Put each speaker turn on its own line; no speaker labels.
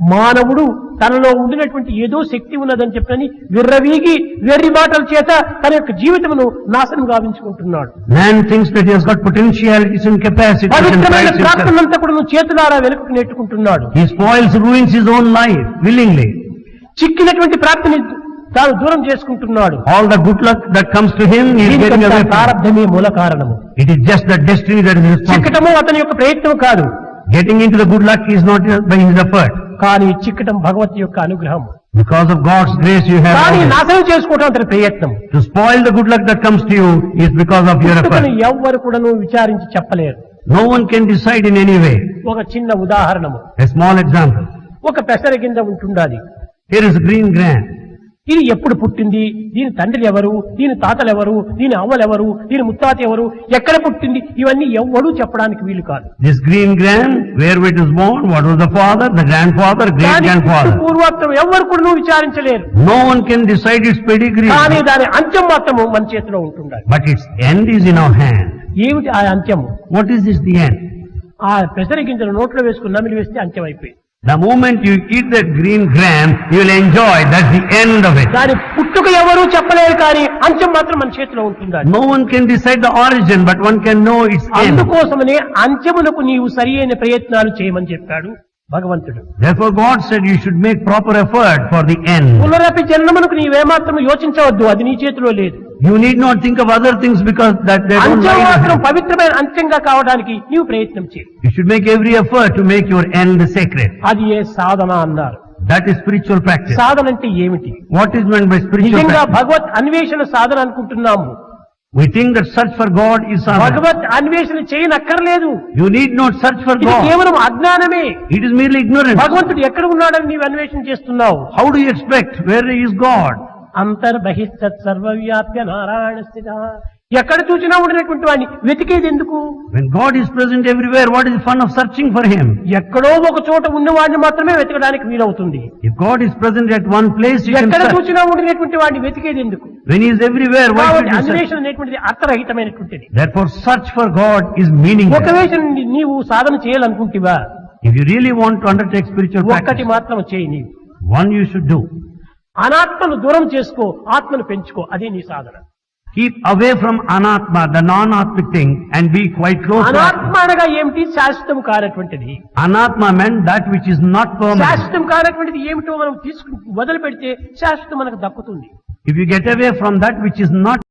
మానవుడు తనలో ఉండినటువంటి ఏదో శక్తి ఉన్నదని చెప్పని విర్రవీగి వెర్రి మాటల చేత తన యొక్క జీవితమును నాశనం గావించుకుంటున్నాడు.
Man things
that has got చేతులారా వెలుగుకు నెట్టుకుంటున్నాడు
he spoils ruins his own life willingly
చిక్కినటువంటి ప్రాప్తిని తాను దూరం చేసుకుంటున్నాడు.
All the good
luck
that comes to
ప్రారంభమే మూల కారణము.
It is just the destiny that is
చిక్కటము అతని యొక్క ప్రయత్నం కాదు.
Getting into the good luck is not by his effort
కానీ చిక్కటం భగవత్ యొక్క అనుగ్రహం
Because of God's grace you have
కానీ. నాశనం చేసుకోవటం అతని ప్రయత్నం
To spoil the good luck that comes to you is because of your
పుట్టుకను
effort.
ఎవ్వరు కూడాను విచారించి చెప్పలేరు
No one can decide in any way.
ఒక చిన్న ఉదాహరణము
A small example.
ఒక పెసర గింజ ఉంటుండాలి
Here is green gram.
ఇది ఎప్పుడు పుట్టింది? దీని తండ్రి ఎవరు? దీని తాతలు ఎవరు? దీని అవ్వలెవరు దీని ముత్తాత ఎవరు? ఎక్కడ పుట్టింది? ఇవన్నీ ఎవ్వడూ చెప్పడానికి వీలు కాదు.
This green gram, where it is born, what was the father, the grandfather, great
దాని పుట్టు
grandfather.
పూర్వత్వం ఎవరు కూడా నువ్వు విచారించలేరు.
No one can decide its pedigree.
కానీ దాని అంత్యం మాత్రము మన చేతిలో ఉంటుండాలి.
But its end is in our hand.
ఏమిటి ఆ అంత్యము?
What is this the end?
ఆ పెసర గింజలు నోట్లో వేసుకుని నమిలి వేస్తే అంత్యం అయిపోయింది
the moment you eat that green gram you'll enjoy that the end of it
దాని పుట్టుక ఎవరు చెప్పలేరు కానీ అంచం మాత్రం మన చేతిలో
ఉంటుంది? No one can decide the origin but one can know it's
అందుకోసమని అంచమునకు నీవు సరి అయిన ప్రయత్నాలు చేయమని చెప్పాడు. భగవంతుడు
Therefore God said you should make proper effort for the end.
పునరపి జన్మమునకు నీవేమాత్రం యోచించవద్దు అది నీ చేతిలో లేదు
You need not think of other things because that they don't
అంత్యం
lie in
మాత్రం
your hand.
పవిత్రమైన అంత్యంగా కావడానికి నీవు ప్రయత్నం చేయి
You should make every effort to make your end sacred.
అది ఏ సాధన అన్నారు
That is spiritual practice.
సాధన అంటే ఏమిటి
What is meant by spiritual
నిజంగా
practice?
భగవత్ అన్వేషణ సాధన అనుకుంటున్నాము
we think that search for God is
భగవత్ అన్వేషణ చేయనక్కర్లేదు.
You need not search
for
God
కేవలం అజ్ఞానమే.
ఇట్ ఇస్ మీర్లీ ఇగ్నోరెన్స్
భగవంతుడు ఎక్కడ ఉన్నాడని నీవు అన్వేషణ చేస్తున్నావు?
How do expect where is God అంతర్
బహిష్ సర్వవ్యాప్య నారాయణ స్థిత. ఎక్కడ చూసినా ఉండేటువంటి వాడిని వెతికేది ఎందుకు?
When God is present everywhere what is fun of searching for him
ఎక్కడో ఒక చోట ఉన్న వాడిని మాత్రమే వెతకడానికి వీలవుతుంది.
If God is present at one place
ఎక్కడ చూసినా ఉండేటువంటి వాడిని వెతికేది ఎందుకు?
When He is everywhere, why should
కాబట్టి
you search?
అన్వేషణ అనేటువంటిది అర్థరహితమైనటువంటిది
Therefore, search for God is meaningless.
ఒకవేళ నీ- నీవు సాధన చేయాలనుకుంటివా
If you really want to undertake spiritual
ఒక్కటి మాత్రం చేయి నీవు
one you should do.
అనాత్మను దూరం చేసుకో ఆత్మను పెంచుకో అదే నీ సాధన
Keep away from anatma, the non-atmic thing, and be quite close to
అనాత్మ. అనగా ఏమిటి శాశ్వతం కానటువంటిది
Anatma meant that which is not permanent.
శాశ్వతం కానటువంటిది ఏమిటో మనం తీసుకు వదిలిపెడితే శాశ్వతం మనకు దక్కుతుంది
If you get away from that which is not